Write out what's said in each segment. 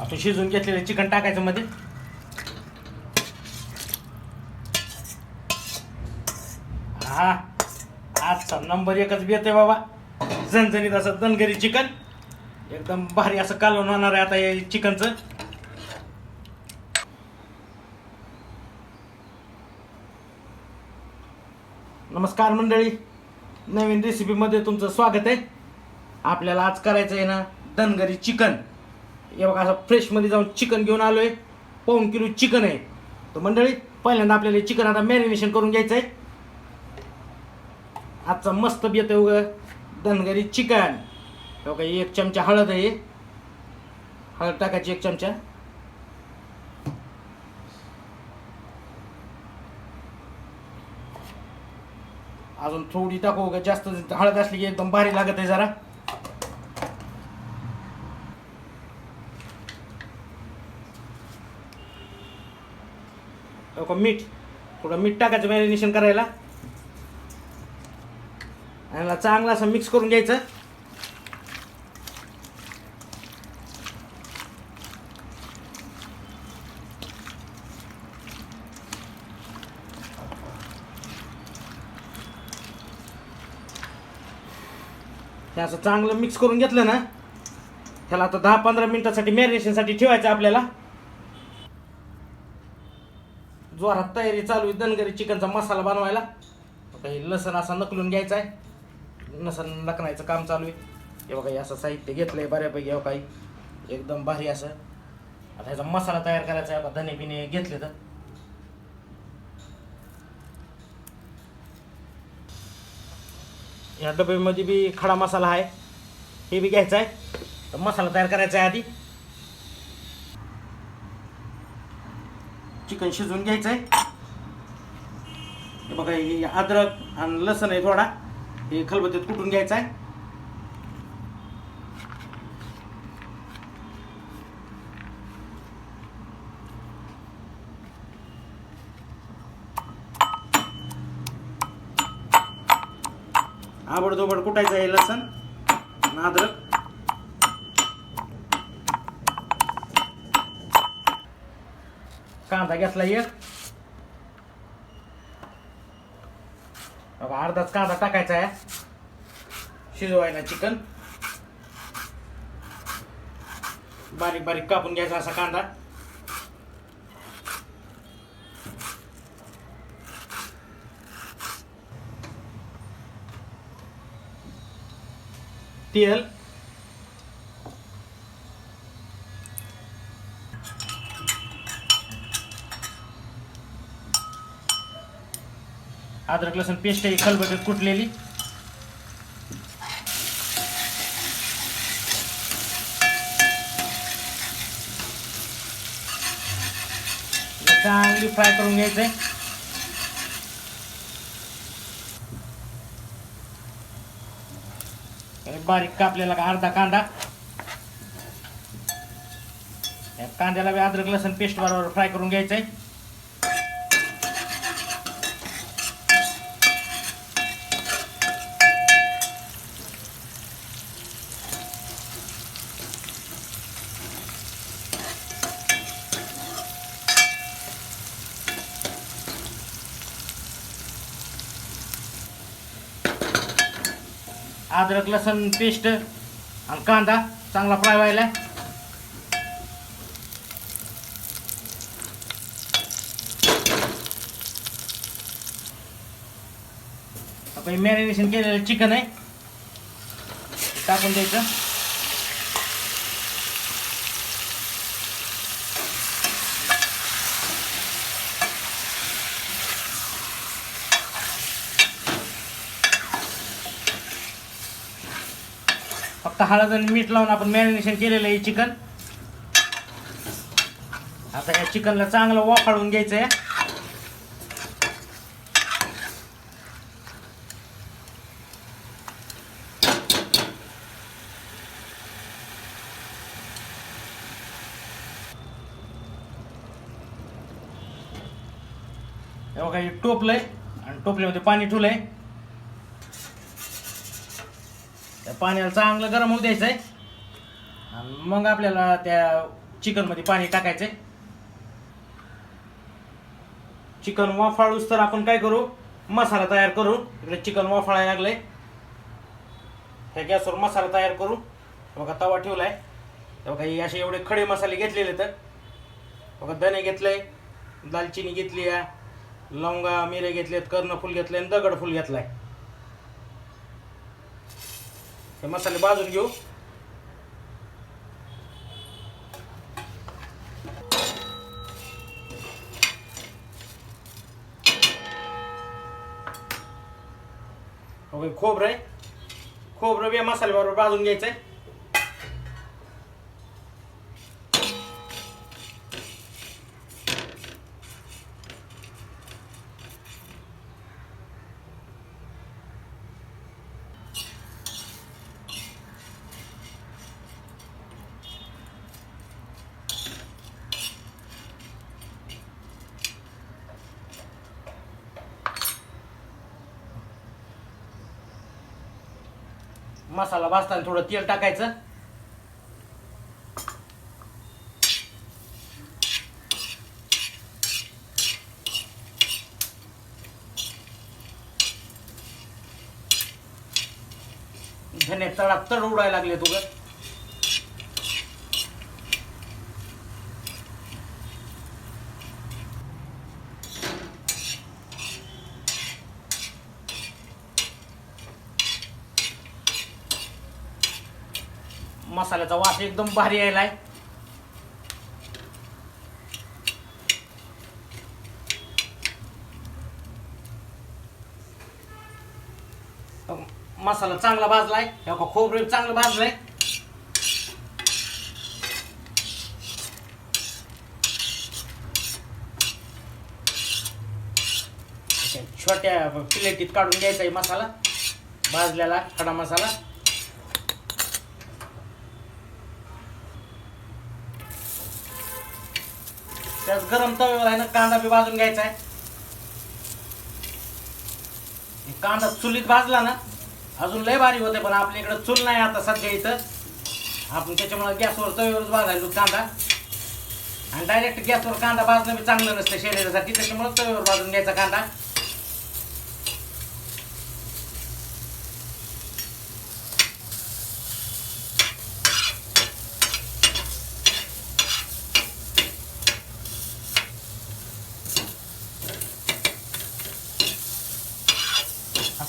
आपण शिजवून घेतलेलं चिकन टाकायचं मध्ये. हा आजचा नंबर एकच बेत आहे बाबा. झणझणीत असं दणगरी चिकन. एकदम भारी असं कालवण होणार आहे आता हे चिकनचं. नमस्कार मंडळी. नवीन रेसिपीमध्ये तुमचं स्वागत आहे. आपल्याला आज करायचं आहे ना दनगरी चिकन. हे बघा असं फ्रेशमध्ये जाऊन चिकन घेऊन आलो आहे पाऊन किलो चिकन आहे. तर मंडळी पहिल्यांदा आपल्याला चिकन आता मॅरिनेशन करून घ्यायचं आहे. आजचा मस्त येतं उगं दनगरी चिकन बघा एक चमचा हळद आहे. हळद टाकायची एक चमचा. अजून थोडी टाकू का जास्त हळद असली की एकदम भारी लागत आहे जरा. का मीठ थोडं मीठ टाकायचं मॅरिनेशन करायला. आणि याला चांगलं असं मिक्स करून घ्यायचं. हे असं चांगलं मिक्स करून घेतलं ना ह्याला आता दहा पंधरा मिनिटासाठी मॅरिनेशनसाठी ठेवायचं आपल्याला. जोरात तयारी चालू आहे दनगरी चिकनचा मसाला बनवायला. काही हे लसण असा नकलून घ्यायचा आहे. लसण नकनायचं काम चालू आहे. हे बघा असं साहित्य घेतलंय बऱ्यापैकी हे काही. एकदम भारी असं. आता ह्याचा मसाला तयार करायचा आहे धने बिने घेतले तर या डब्यामध्ये बी खडा मसाला आहे. हे बी घ्यायचा आहे. तर मसाला तयार करायचा आहे आधी. चिकन शिजवून घ्यायचं आहे हे बघा हे अद्रक आणि लसण आहे थोडा. हे खलबत्त्यात कुटून घ्यायचं आहे आबडधोबड कुटायचं आहे लसण अद्रक. कांदा घेतला एक. अर्धाच कांदा टाकायचा आहे. शिजवायला चिकन. बारीक बारीक कापून घ्यायचा असा कांदा. तेल. अद्रक लसूण पेस्ट आहे खलबत्तीत कुटलेली. चांगली फ्राय करून घ्यायचंय. बारीक कापलेला का अर्धा कांदा. कांद्याला अद्रक लसूण पेस्ट बरोबर फ्राय करून घ्यायचंय. अद्रक लसूण पेस्ट आणि कांदा चांगला फ्राय व्हायला. आपण मॅरिनेशन केलेलं चिकन आहे. टाकून द्यायचं. फक्त हळद आणि मीठ लावून आपण मॅरिनेशन केलेलं आहे चिकन आता या चिकनला चांगलं वाफाळून घ्यायचं आहे हे बघा हे टोपलंय आणि टोपल्यामध्ये पाणी ठेवलंय. आहे पाण्याला चांगलं गरम होऊ द्यायचं आहे आणि मग आपल्याला त्या चिकनमध्ये पाणी पाणी आहे चिकन वाफाळूस तर आपण काय करू? मसाला तयार करू. इकडे चिकन वाफाळायला लागलंय. ह्या गॅसवर मसाला तयार करू. बघा तवा ठेवलाय. आहे बघा हे असे एवढे खडे मसाले घेतलेले तर. बघा धने घेतलंय दालचिनी घेतली आहे लवंगा मिरे घेतलेत कर्णफूल घेतले आणि दगडफूल घेतलाय. हे मसाले भाजून घेऊ. हो ओके खोबरं आहे. खोबरं बी मसाले मसाल्याबरोबर भाजून घ्यायचं आहे मसाला भाजताना थोडं तेल टाकायचं. धने तडा तड उडायला लागले तुझं मसाल्याचा वास एकदम भारी यायलाय. मसाला चांगला भाजलाय. हे बघा खोबरं चांगलं भाजलंय. छोट्या प्लेटीत काढून घ्यायचा आहे मसाला. भाजलेला खडा मसाला. त्यात गरम तव्यावर आहे ना कांदा बी भाजून घ्यायचा आहे. कांदा चुलीत भाजला ना अजून लय भारी होते पण आपल्या इकडं चूल नाही आता सध्या इथं. आपण त्याच्यामुळे गॅसवर तव्यावरच भाजायचो कांदा. आणि डायरेक्ट गॅसवर कांदा भाजणं बी चांगलं नसतं शरीरासाठी त्याच्यामुळे तव्यावर भाजून घ्यायचा कांदा.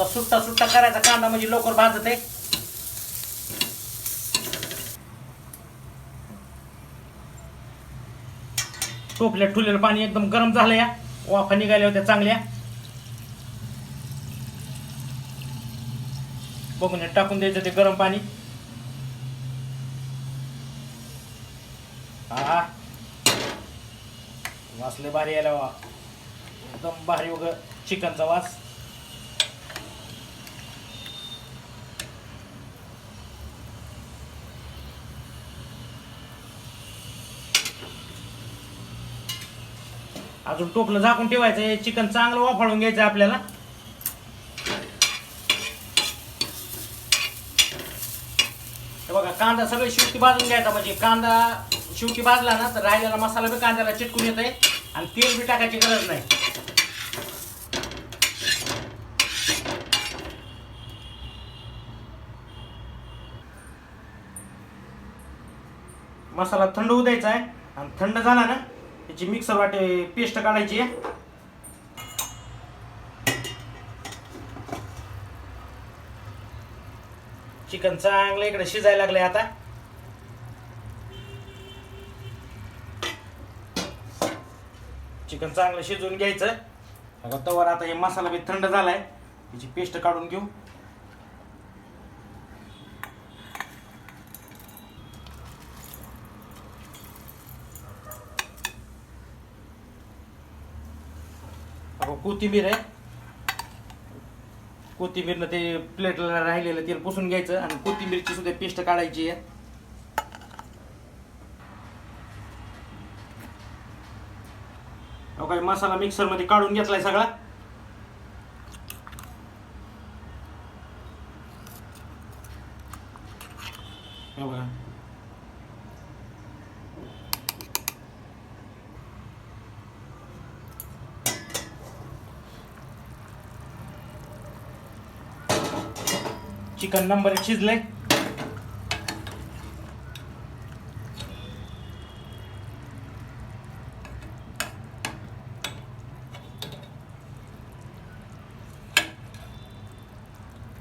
असा सुट्टा सुट्टा करायचा कांदा म्हणजे लवकर भाजत आहे टोपल्या ठुलेलं पाणी एकदम गरम झालं या. वाफा निघाल्या होत्या चांगल्या. बघून टाकून द्यायचं ते गरम पाणी. हा वासले भारी यायला वा एकदम भारी वगैरे चिकनचा वास. अजून टोपलं झाकून ठेवायचं हे चिकन चांगलं वाफाळून घ्यायचं आपल्याला. बघा कांदा सगळे शिवटी भाजून घ्यायचा. म्हणजे कांदा शिवटी भाजला ना तर राहिलेला मसाला बी कांद्याला चिटकून येत आहे आणि तेल बी टाकायची गरज नाही. मसाला थंड होऊ द्यायचा आहे. आणि थंड झाला ना त्याची मिक्सर वाटे पेस्ट काढायची आहे. चिकन चांगलं इकडे शिजायला लागलंय आता. चिकन चांगलं शिजवून घ्यायचं. तवर आता हे मसाला बी थंड झालाय. त्याची पेस्ट काढून घेऊ. कोथिंबीर आहे. कोथिंबीरनं ते प्लेटला राहिलेलं तेल पुसून घ्यायचं आणि कोथिंबीरची सुद्धा पेस्ट काढायची आहे. अहो काय मसाला मिक्सरमध्ये काढून घेतलाय सगळा? बघा. चिकन नंबर एक शिजले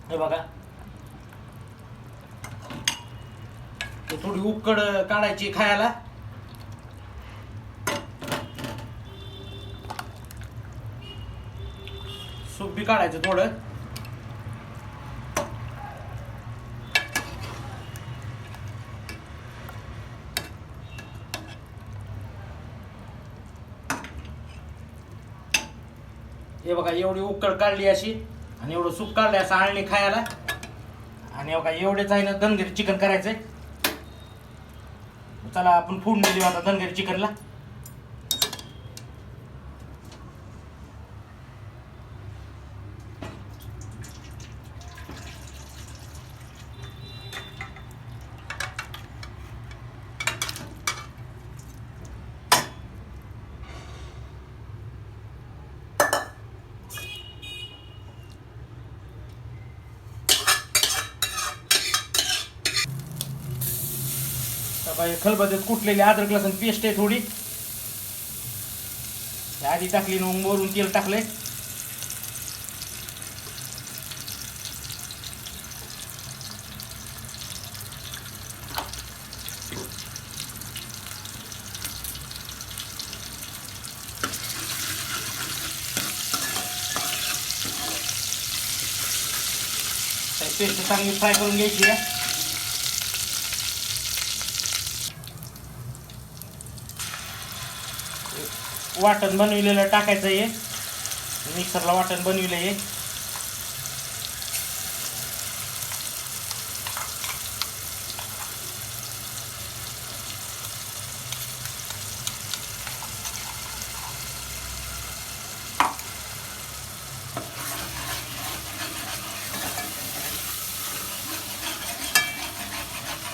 हे बघा. थोडी उकड काढायची खायला. सूप बी काढायचं थोडं. हे बघा एवढी उकड काढली अशी आणि एवढं सूप काढलं असं आळणी खायला. आणि बघा एवढेच आहे ना धनगरी चिकन करायचंय. चला आपण फोडणी देऊ आता धनगरी चिकनला. खलबत्त्यात कुटलेली अद्रक लसूण पेस्ट आहे थोडी. आधी टाकली मग वरून तेल टाकलंय. पेस्ट चांगली फ्राय करून घ्यायची आहे. वाटण बनविलेलं टाकायचं आहे मिक्सरला वाटण बनविलं आहे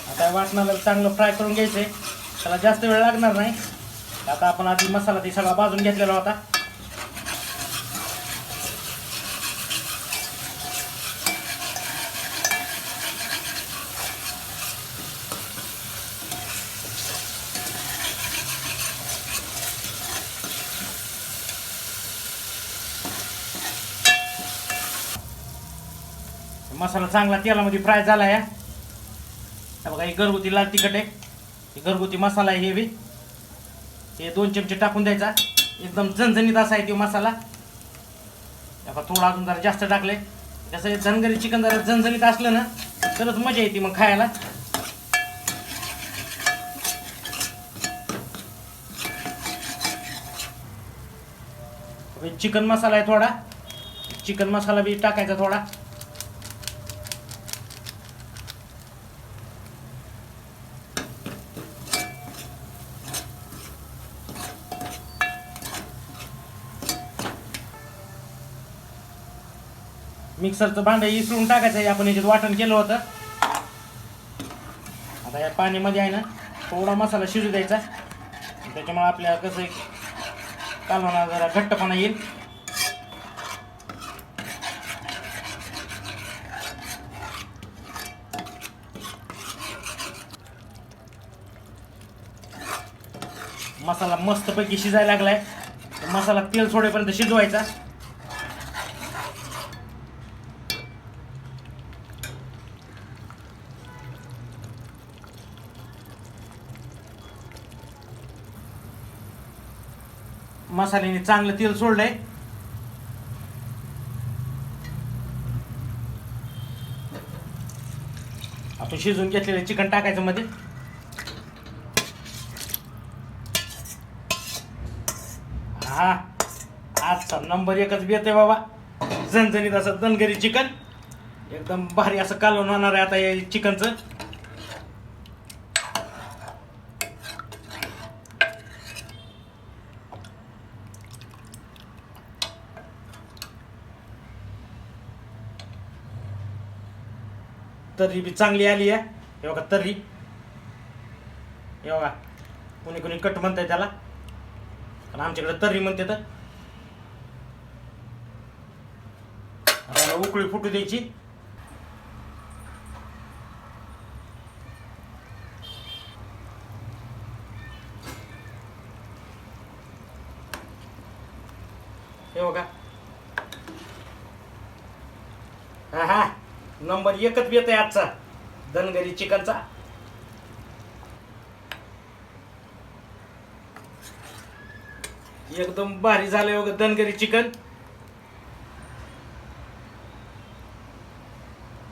आता वाटणाला चांगलं फ्राय करून घ्यायचं आहे त्याला जास्त वेळ लागणार नाही. आता आपण आधी मसाला ते सगळा भाजून घेतलेला होता. मसाला चांगला तेलामध्ये फ्राय झाला आहे बघा ही घरगुती लाल तिखट आहे. हे घरगुती मसाला आहे हे बी. हे दोन चमचे टाकून द्यायचा. एकदम झणझणीत असा आहे तो मसाला. आता थोडा अजून जरा जास्त टाकले कसं आहे, धनगरी चिकन जरा झणझणीत असलं ना तरच मजा येते मग खायला. चिकन मसाला आहे थोडा. चिकन मसाला बी टाकायचा थोडा. मिक्सरचं भांडं इसरून टाकायचं आहे. आपण याच्यात वाटण केलं होतं. आता या पाण्यामध्ये आहे ना थोडा मसाला शिजू द्यायचा. त्याच्यामुळे आपल्याला कसं आहे, कालवणा जरा घट्टपणा येईल. मसाला मस्तपैकी शिजायला लागलाय. मसाला तेल सोडेपर्यंत शिजवायचा. मसाल्याने चांगलं तेल सोडलंय. आपण शिजून घेतलेलं चिकन टाकायचं मध्ये. हा आजचा नंबर एकच बेत आहे बाबा. झणझणीत असं दणगरी चिकन. एकदम भारी असं कालवून होणार आहे आता या चिकनचं. तर्री बी चांगली आली आहे. हे बघा तर्री. हे बघा. कोणी कोणी कट म्हणताय त्याला. पण आमच्याकडे तर्री म्हणते तर. उकळी फुटू द्यायची बघा हा हा नंबर एकच येत आहे आजचा. धनगरी चिकनचा. एकदम भारी झालंय बघा धनगरी चिकन.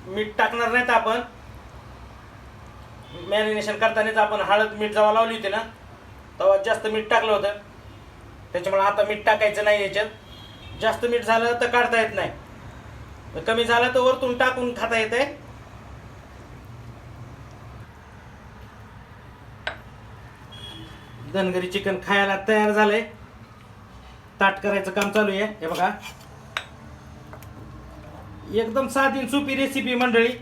मीठ टाकणार नाहीत आपण. मॅरिनेशन करतानाच आपण हळद मीठ जेव्हा लावली होती ना तेव्हा जास्त मीठ टाकलं होतं. त्याच्यामुळे आता मीठ टाकायचं नाही याच्यात. जास्त मीठ झालं तर काढता येत नाही. कमी झालं तर वरतून टाकून खाता येते. धनगरी चिकन खायला तयार झालंय. ताट करायचं काम चालू आहे. हे बघा. एकदम साधी सोपी रेसिपी मंडळी.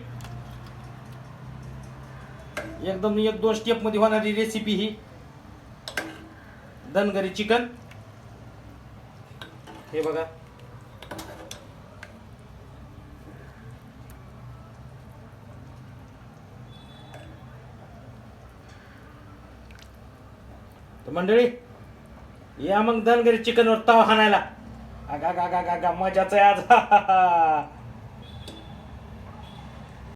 एकदम एक दोन स्टेपमध्ये होणारी रेसिपी ही. धनगरी चिकन. हे बघा. तर मंडळी या मग धनगरी चिकनवर ताव हाणायला. आगा गा गा गा गा मजाच आहे आज.